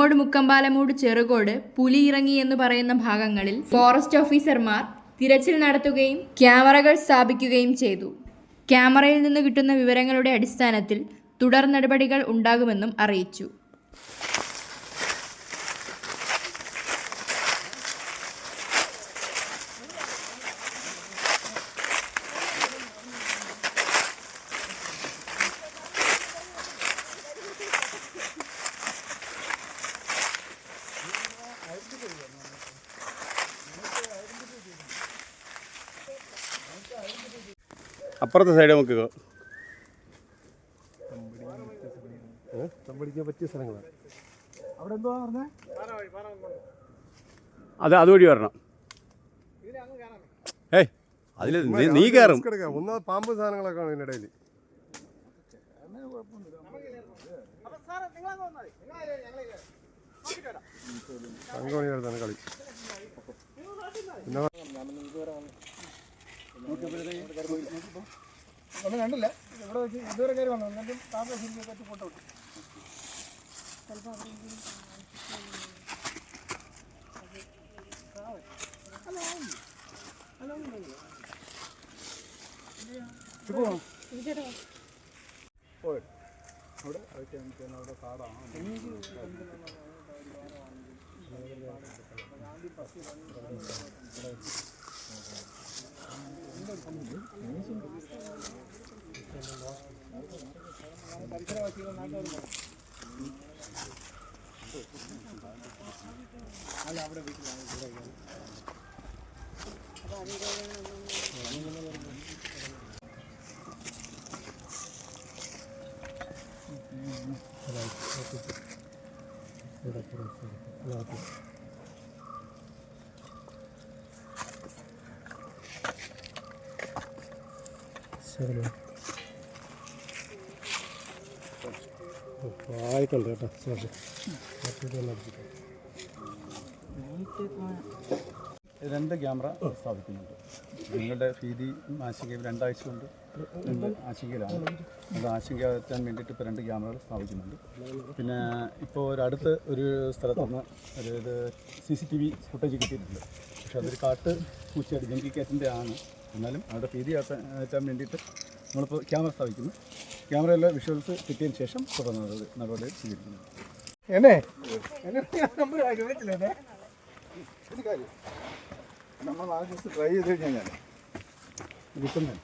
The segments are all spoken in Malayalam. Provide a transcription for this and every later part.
വെങ്ങോട് മുക്കമ്പാലമൂട് ചെറുകോട് പുലി ഇറങ്ങി എന്ന് പറയുന്ന ഭാഗങ്ങളിൽ ഫോറസ്റ്റ് ഓഫീസർമാർ തിരച്ചിൽ നടത്തുകയും ക്യാമറകൾ സ്ഥാപിക്കുകയും ചെയ്തു. ക്യാമറയിൽ നിന്ന് കിട്ടുന്ന വിവരങ്ങളുടെ അടിസ്ഥാനത്തിൽ തുടർ നടപടികൾ ഉണ്ടാകുമെന്നും അറിയിച്ചു. അപ്പുറത്തെ സൈഡ് നമുക്ക് തമ്പടിക്കാൻ പറ്റിയ സ്ഥലങ്ങളാണ് അവിടെ എന്തോ പറഞ്ഞേ? അത് അതുവഴി വരണം. ഏയ് അതിൽ നീ കയറും ഒന്നാമത് പാമ്പ് സാധനങ്ങളൊക്കെ ആണ് ഇതിനിടയിൽ തങ്കമണിയുടെ കളി. ഒന്നും കണ്ടില്ല. ഇവിടെ വെച്ച് ഇതുവരെ കയറി വന്നു. എന്നിട്ടും താത്ത ശരിക്കും പറ്റി ഫോട്ടോ ഇട്ടു ആയിട്ടുണ്ട് കേട്ടോ. സോറി രണ്ട് ക്യാമറ സ്ഥാപിക്കുന്നുണ്ട്. നിങ്ങളുടെ ഭീതി ആശങ്കയും രണ്ടാഴ്ച കൊണ്ട് രണ്ട് ആശങ്കയിലാണ്. അത് ആശങ്ക എത്താൻ വേണ്ടിയിട്ട് ഇപ്പോൾ രണ്ട് ക്യാമറകൾ സ്ഥാപിക്കുന്നുണ്ട്. പിന്നെ ഇപ്പോൾ ഒരടുത്ത് ഒരു സ്ഥലത്തുനിന്ന് ഒരു C C T V footage കിട്ടിയിട്ടുണ്ട്. പക്ഷെ അതൊരു കാട്ട് പൂച്ചയായിട്ട് ജങ്കിക്കാറ്റിന്റെ ആണ്. എന്നാലും അവിടെ ഭീതി അകറ്റാൻ അകറ്റാൻ വേണ്ടിയിട്ട് നമ്മളിപ്പോൾ ക്യാമറ സ്ഥാപിക്കുന്നു. ക്യാമറയിലെ വിഷ്വൽസ് കിട്ടിയതിന് ശേഷം തുടർന്ന് നടപടി സ്വീകരിക്കുന്നു. എന്നെ? ഒരു കാര്യം. നമ്മൾ നാല് ദിവസം ട്രൈ ചെയ്ത് കഴിഞ്ഞാൽ ഞാൻ കിട്ടുന്നത്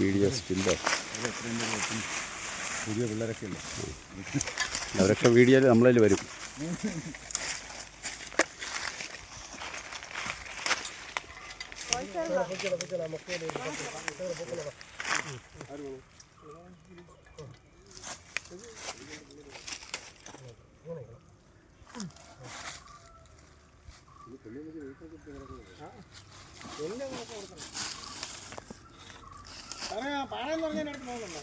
വീഡിയോ സ്റ്റില്ലോ പുതിയ പിള്ളേരൊക്കെ ഇല്ലേ അവരൊക്കെ വീഡിയോയിൽ നമ്മളതിൽ വരും പറയാ പറഞ്ഞാൽ അടുത്ത് പോകുന്നുണ്ടോ